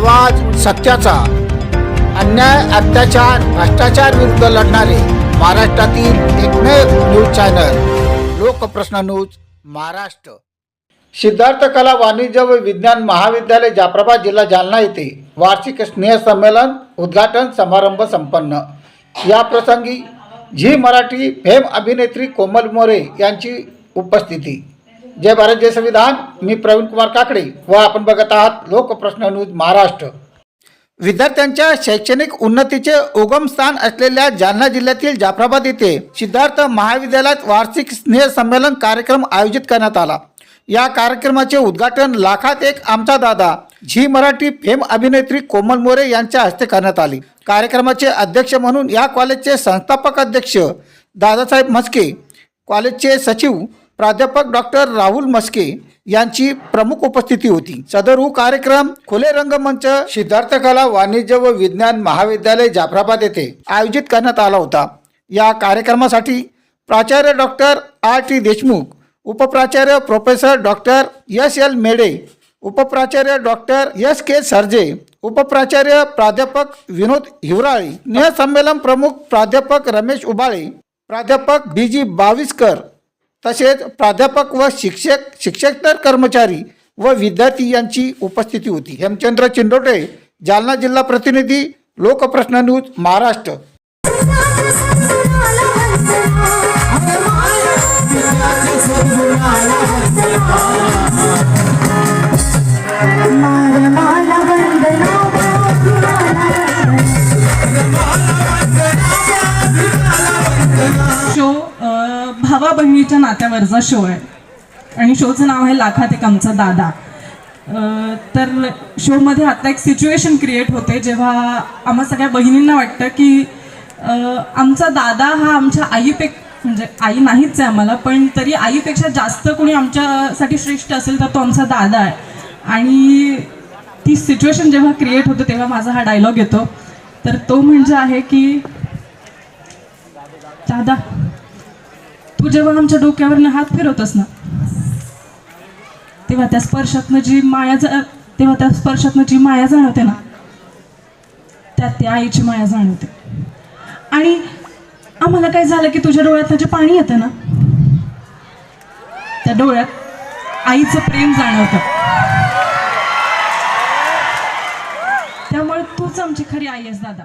आवाज सत्याचा. अन्याय अत्याचार भ्रष्टाचार विरुद्ध लढणारे महाराष्ट्रातील एकमेव news channel Lokprashna news Maharashtra. Siddharth कला वाणिज्य व विज्ञान महाविद्यालय जाफराबाद जिल्हा जालना येथे वार्षिक स्नेहसंमेलन उद्घाटन समारंभ संपन्न. या प्रसंगी झी मराठी फेम अभिनेत्री कोमल मोरे यांची उपस्थिती. जय भारत जय संविधान. मी प्रवीण कुमार काकडे. व आपण बघत आहात लोकप्रश्न न्यूज महाराष्ट्र. विद्यार्थ्यांच्या शैक्षणिक उन्नतीचे उगमस्थान असलेल्या जालना जिल्ह्यातील जाफराबाद येथे सिद्धार्थ महाविद्यालयात वार्षिक स्नेह संमेलन कार्यक्रम आयोजित करण्यात आला. या कार्यक्रमाचे उद्घाटन लाखात एक आमचा दादा झी मराठी फेम अभिनेत्री कोमल मोरे यांच्या हस्ते करण्यात आले. कार्यक्रमाचे अध्यक्ष म्हणून या कॉलेजचे संस्थापक अध्यक्ष दादासाहेब मस्के कॉलेजचे सचिव प्राध्यापक डॉक्टर राहुल मस्के यांची प्रमुख उपस्थिती होती. सदर कार्यक्रम खुले रंगमंच सिद्धार्थ कला वाणिज्य व विज्ञान महाविद्यालय जाफराबाद येथे आयोजित करण्यात आला होता. या कार्यक्रमासाठी प्राचार्य doctor R T Deshmukh उपप्राचार्य professor doctor S L Mede उपप्राचार्य doctor S K Sarje उपप्राचार्य प्राध्यापक विनोद हिवराळे स्नेहसंमेलन प्रमुख प्राध्यापक रमेश उबाळे प्राध्यापक बी जी बाविस्कर तसेच प्राध्यापक व शिक्षक शिक्षकतर कर्मचारी व विद्यार्थी यांची उपस्थिती होती. हेमचंद्र चिंडोटे जालना जिल्हा प्रतिनिधी लोकप्रश्न न्यूज महाराष्ट्र. शो uh, भावा बहिणीच्या नात्यावरचा शो आहे. आणि शोचं नाव आहे लाखात एक आमचा दादा. तर शोमध्ये आता एक सिच्युएशन क्रिएट होते जेव्हा आम्हा सगळ्या बहिणींना वाटतं की आमचा दादा हा आमच्या आईपेक म्हणजे आई नाहीच आहे आम्हाला पण तरी आईपेक्षा जास्त कोणी आमच्यासाठी श्रेष्ठ असेल तर तो आमचा दादा आहे. आणि ती सिच्युएशन जेव्हा क्रिएट होते तेव्हा माझा हा डायलॉग येतो. तर तो म्हणजे आहे की दादा. तू जेव्हा आमच्या डोक्यावरनं हात फिरवतस ना तेव्हा त्या स्पर्शातनं जी माया जा तेव्हा त्या स्पर्शातनं जी माया जाणवते ना त्यात त्या आईची माया जाणवते. आणि आम्हाला काय झालं की तुझ्या डोळ्यातनं जे पाणी येतं ना त्या डोळ्यात आईचं प्रेम जाणवतं. त्यामुळे तूच आमची खरी आई आहेस दादा.